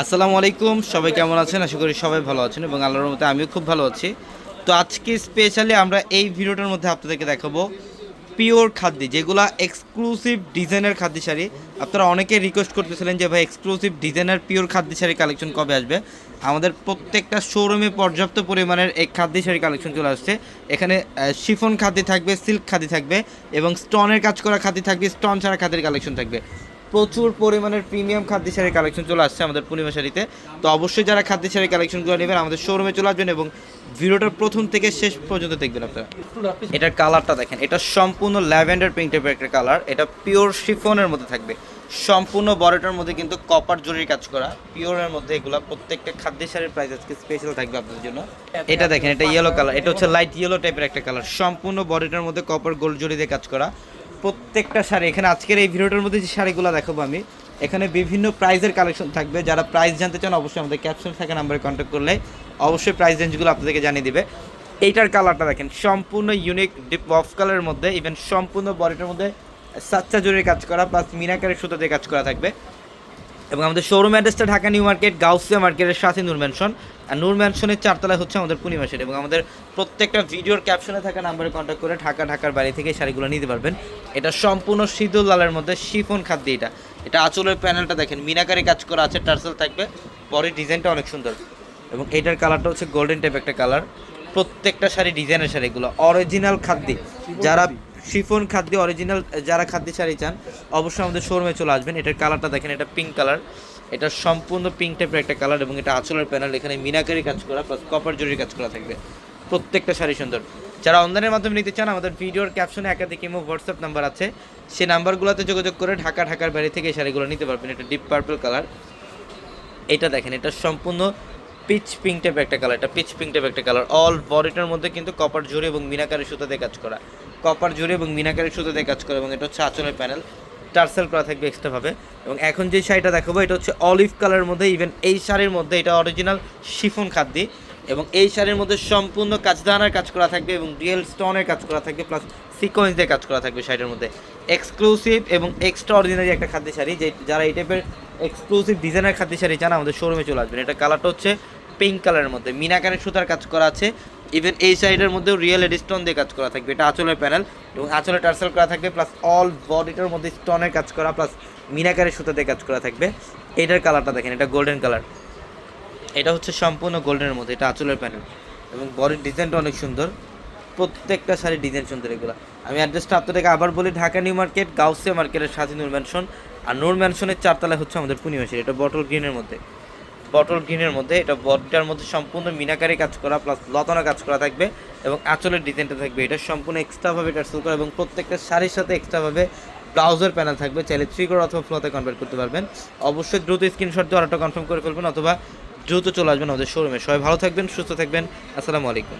আসসালামু আলাইকুম, সবাই কেমন আছেন? আশা করি সবাই ভালো আছেন এবং আল্লাহর মতে আমিও খুব ভালো আছি। তো আজকে স্পেশালি আমরা এই ভিডিওটার মধ্যে আপনাদেরকে দেখাবো পিওর খাদ্য, যেগুলা এক্সক্লুসিভ ডিজাইনের খাদ্য শাড়ি। আপনারা অনেকে রিকোয়েস্ট করতেছিলেন যে, ভাই এক্সক্লুসিভ ডিজাইনার পিওর খাদ্য শাড়ি কালেকশন কবে আসবে? আমাদের প্রত্যেকটা শোরুমে পর্যাপ্ত পরিমাণের এই খাদ্য শাড়ি কালেকশন চলে আসছে। এখানে শিফন খাদ্য থাকবে সিল্ক খাদ্য থাকবে এবং স্টনের কাজ করা খাদ্য থাকবে স্টন ছাড়া খাদ্যের কালেকশন থাকবে। প্রচুর পরিমাণের প্রিমিয়াম খাদ্য শাড়ির কালেকশন চলে আসছে আমাদের পূর্ণিমা শাড়িতে। তো অবশ্যই যারা খাদ্য শাড়ির কালেকশনগুলো নেবেন আমাদের শোরুমে চলে আসবেন এবং ভিডিওটার প্রথম থেকে শেষ পর্যন্ত দেখবেন আপনারা। এটার কালারটা দেখেন এটা সম্পূর্ণ ল্যাভেন্ডার পিঙ্ক টাইপের একটা কালার এটা পিওর শিফনের মধ্যে থাকবে। সম্পূর্ণ বড়টার মধ্যে কিন্তু কপার জরির কাজ করা পিওরের মধ্যে এগুলো প্রত্যেকটা খাদ্য শাড়ির প্রাইস আজকে স্পেশাল থাকবে আপনাদের জন্য। এটা দেখেন এটা ইয়েলো কালার এটা হচ্ছে লাইট ইয়েলো টাইপের একটা কালার সম্পূর্ণ বডিটার মধ্যে কপার গোল্ড জরি দিয়ে কাজ করা। প্রত্যেকটা শাড়ি, এখানে আজকের এই ভিডিওটার মধ্যে যে শাড়িগুলো দেখাবো আমি, এখানে বিভিন্ন প্রাইজের কালেকশন থাকবে। যারা প্রাইস জানতে চান অবশ্যই আমাদের ক্যাপশন থাকা নাম্বারে কন্ট্যাক্ট করলে অবশ্যই প্রাইস রেঞ্জগুলো আপনাদেরকে জানিয়ে দিবে। এইটার কালারটা দেখেন, সম্পূর্ণ ইউনিক ডিপ অফ কালারের মধ্যে ইভেন সম্পূর্ণ বডিটার মধ্যে সাচ্চা জোরের কাজ করা প্লাস মিনাকারের সুতো দিয়ে কাজ করা থাকবে। এবং আমাদের শোরুম অ্যাড্রেসটা ঢাকা নিউ মার্কেট, গাউসিয়া মার্কেটের সাথে নূর ম্যানশন আর নূর ম্যানশনের চারতলায় হচ্ছে আমাদের পূর্ণিমাসের এবং আমাদের প্রত্যেকটা ভিডিওর ক্যাপশনে থাকা নাম্বারে কন্ট্যাক্ট করে ঢাকা, ঢাকার বাড়ি থেকে শাড়িগুলো নিতে পারবেন। এটা সম্পূর্ণ শীতল লালের মধ্যে শিফন খাদ্য এটা। এটা আঁচলের প্যানেলটা দেখেন, মিনাকারি কাজ করা আছে, টার্সেল থাকবে। পরের ডিজাইনটা অনেক সুন্দর। এবং এটার কালারটা হচ্ছে গোল্ডেন টাইপ একটা কালার প্রত্যেকটা শাড়ি ডিজাইনের শাড়িগুলো অরিজিনাল খাদ্য। যারা শিফন খাদ্য অরিজিনাল যারা খাদ্য শাড়ি চান, অবশ্যই আমাদের শোরুমে চলে আসবেন। এটার কালারটা দেখেন, এটা পিঙ্ক কালার এটা সম্পূর্ণ পিঙ্ক টাইপের একটা কালার এবং এটা আঁচলের প্যানেল এখানে মিনাকারি কাজ করা প্লাস কপার জরির কাজ করা থাকবে। প্রত্যেকটা শাড়ি সুন্দর। যারা অনলাইনের মাধ্যমে নিতে চান, আমাদের ভিডিওর ক্যাপশনে একাধিক ইমো হোয়াটসঅ্যাপ নাম্বার আছে। সেই নাম্বারগুলোতে যোগাযোগ করে ঢাকা, ঢাকার বাইরে থেকে এই শাড়িগুলো নিতে পারবেন। এটা ডিপ পার্পল কালার এটা দেখেন, এটা সম্পূর্ণ পিচ পিঙ্ক টাইপ একটা কালার এটা পিচ পিঙ্ক টাইপ একটা কালার অল বডিটার মধ্যে কিন্তু কপার জুড়ি এবং মিনাকারি সুতো দিয়ে কাজ করা। কপার জুড়ি এবং মিনাকারি সুতো দিয়ে কাজ করা এবং এটা হচ্ছে আঁচলের প্যানেল টার্সেল করা থাকবে এক্সট্রাভাবে এবং এখন যে শাড়িটা দেখাবো, এটা হচ্ছে অলিভ কালারের মধ্যে ইভেন এই শাড়ির মধ্যে এটা অরিজিনাল শিফন খাদ্য। এবং এই শাড়ির মধ্যে সম্পূর্ণ কাজদানার কাজ করা থাকবে এবং রিয়েল স্টোনের কাজ করা থাকবে প্লাস সিকোয়েন্স দিয়ে কাজ করা থাকবে শাড়ির মধ্যে। এক্সক্লুসিভ এবং এক্সট্রা অর্ডিনারি একটা খাদ্য শাড়ি, যে যারা এই টাইপের এক্সক্লুসিভ ডিজাইনের খাদ্য শাড়ি চান, আমাদের শোরুমে চলে আসবেন। এটা কালারটা হচ্ছে পিঙ্ক কালারের মধ্যে। মিনাকারের সুতার কাজ করা আছে। ইভেন এই সাইডের মধ্যেও রিয়েল এডিস্টোন দিয়ে কাজ করা থাকবে। এটা আঁচলের প্যানেল এবং আঁচলে টার্সেল করা থাকবে প্লাস অল বডিটার মধ্যে স্টোনের কাজ করা প্লাস মিনাকারের সুতা দিয়ে কাজ করা থাকবে। এটার কালারটা দেখেন, এটা গোল্ডেন কালার এটা হচ্ছে সম্পূর্ণ গোল্ডেনের মধ্যে, এটা আঁচলের প্যানেল এবং বডির ডিজাইনটা অনেক সুন্দর। প্রত্যেকটা শাড়ির ডিজাইন সুন্দর এগুলো। আমি অ্যাড্রেসটা আপনাদেরকে আবার বলি, ঢাকা নিউ মার্কেট, গাউসিয়া মার্কেটের নূর ম্যানশন আর নূর ম্যানশনের চারতলায় হচ্ছে আমাদের পূর্ণিমাসের এটা বটল গ্রিনের মধ্যে। বটল গ্রিনের মধ্যে, এটা বডিটার মধ্যে সম্পূর্ণ মিনাকারি কাজ করা প্লাস লতানো কাজ করা থাকবে এবং আঁচলের ডিজাইনটা থাকবে। এটা সম্পূর্ণ এক্সট্রাভাবে টার্সেল করা এবং প্রত্যেকটা শাড়ির সাথে এক্সট্রাভাবে ব্লাউজের প্যানেল থাকবে। চাইলে থ্রি কোর অথবা ফ্লোতে কনভার্ট করতে পারবেন। অবশ্যই দ্রুত স্ক্রিনশট দিয়ে অর্ডারটা কনফার্ম করে ফেলবেন অথবা দ্রুত চলে আসবেন আমাদের শোরুমে সবাই ভালো থাকবেন, সুস্থ থাকবেন। আসসালামু আলাইকুম।